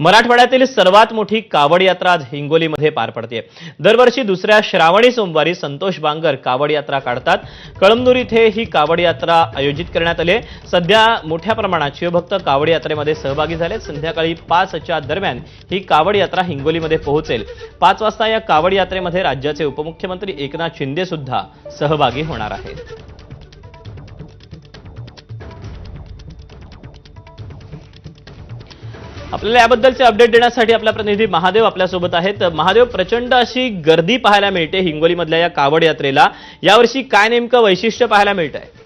मराठवाड्यातील सर्वात मोठी कावड यात्रा आज हिंगोलीमध्ये पार पडते. दरवर्षी दुसऱ्या श्रावणी सोमवारी संतोष बांगर कावड यात्रा काढतात. कळमनुर इथे ही कावड यात्रा आयोजित करण्यात आली सध्या मोठ्या प्रमाणात शिवभक्त कावड यात्रेमध्ये सहभागी झाले संध्याकाळी पाचच्या दरम्यान ही कावड यात्रा हिंगोलीमध्ये पोहोचेल. पाच वाजता या कावड यात्रेमध्ये राज्याचे उपमुख्यमंत्री एकनाथ शिंदे सुद्धा सहभागी होणार आहेत. आपल्याला याबद्दलचे अपडेट देण्यासाठी आपला प्रतिनिधी महादेव आपल्यासोबत आहेत. महादेव प्रचंड अशी गर्दी पाहायला मिळते हिंगोलीमधल्या या कावड यात्रेला. यावर्षी काय नेमकं वैशिष्ट्य पाहायला मिळत आहे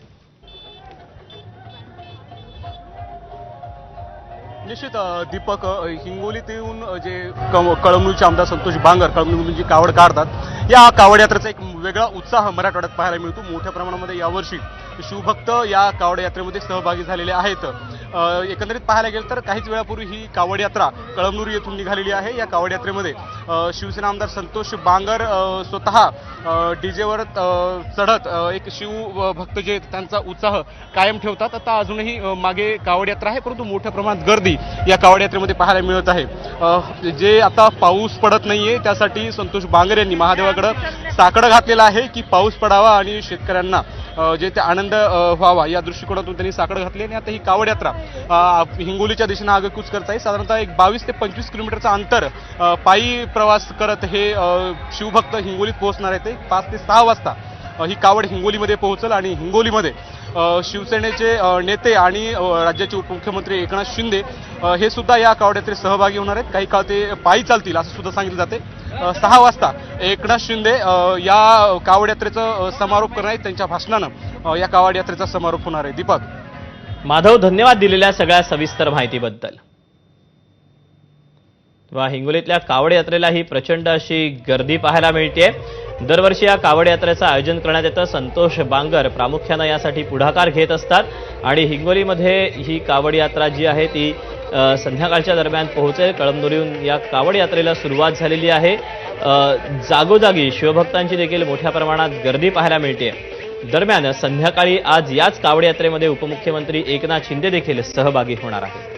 निश्चित दीपक अ, हिंगोलीत येऊन जे कम- आमदार संतोष बांगर कळमनुरी जी म्हणजे कावड काढतात. या कावड यात्रेचा एक वेगळा उत्साह मराठवाड्यात पाहायला मिळतो. मोठ्या प्रमाणामध्ये यावर्षी शिवभक्त या कावड यात्रेमध्ये सहभागी झालेले आहेत. एकंदरीत पाहायला गेलं तर काहीच वेळापूर्वी ही कावड यात्रा कळमनुरी येथून निघालेली आहे. या कावड यात्रेमध्ये शिवसेना आमदार संतोष बांगर स्वतः स्वतः डीजेवर चढत एक शिव भक्त जे त्यांचा उत्साह कायम ठेवतात. आता अजूनही मागे कावड यात्रा आहे परंतु मोठ्या प्रमाणात गर्दी या कावड यात्रेमध्ये पाहायला मिळत आहे. जे आता पाऊस पडत नाहीये त्यासाठी संतोष बांगर यांनी महादेवाकडं साकडं घातलेलं आहे की पाऊस पडावा आणि शेतकऱ्यांना जे ते आनंद व्हावा या दृष्टिकोनातून त्यांनी साकडं घातली आणि आता ही कावड यात्रा हिंगोलीच्या दिशेनं आगेकूच करत आहे. साधारणतः एक बावीस ते पंचवीस किलोमीटरचं अंतर पायी प्रवास करत हे शिवभक्त हिंगोलीत पोहोचणार आहेत ते. पाच ते सहा वाजता ही कावड हिंगोलीमध्ये पोहोचल आणि हिंगोलीमध्ये शिवसेनेचे नेते आणि राज्याचे उपमुख्यमंत्री एकनाथ शिंदे हे सुद्धा या कावड यात्रेत सहभागी होणार आहेत. काही काळ ते पायी चालतील असं सुद्धा सांगितलं जाते. सहा वाजता एकनाथ शिंदे या कावड यात्रेचं समारोप करणार आहेत. त्यांच्या भाषणानं या कावड यात्रेचा समारोप होणार आहे. दीपक. माधव धन्यवाद दिलेल्या सगळ्या सविस्तर माहितीबद्दल. वा हिंगोलीतल्या कावड यात्रेला ही प्रचंड अशी गर्दी पाहायला मिळते दरवर्षी या कावड यात्रेचं आयोजन करण्यात येतं. संतोष बांगर प्रामुख्यानं यासाठी पुढाकार घेत असतात. आणि हिंगोलीमध्ये ही कावड यात्रा जी आहे ती संध्याकाळच्या दरम्यान पोहोचेल. कळमनुरीहून या कावड यात्रेला सुरुवात झालेली आहे. जागोजागी शिवभक्तांची देखील मोठ्या प्रमाणात गर्दी पाहायला मिळते दरम्यान संध्याकाळी आज याच कावड यात्रेमध्ये उपमुख्यमंत्री एकनाथ शिंदे देखील सहभागी होणार आहेत.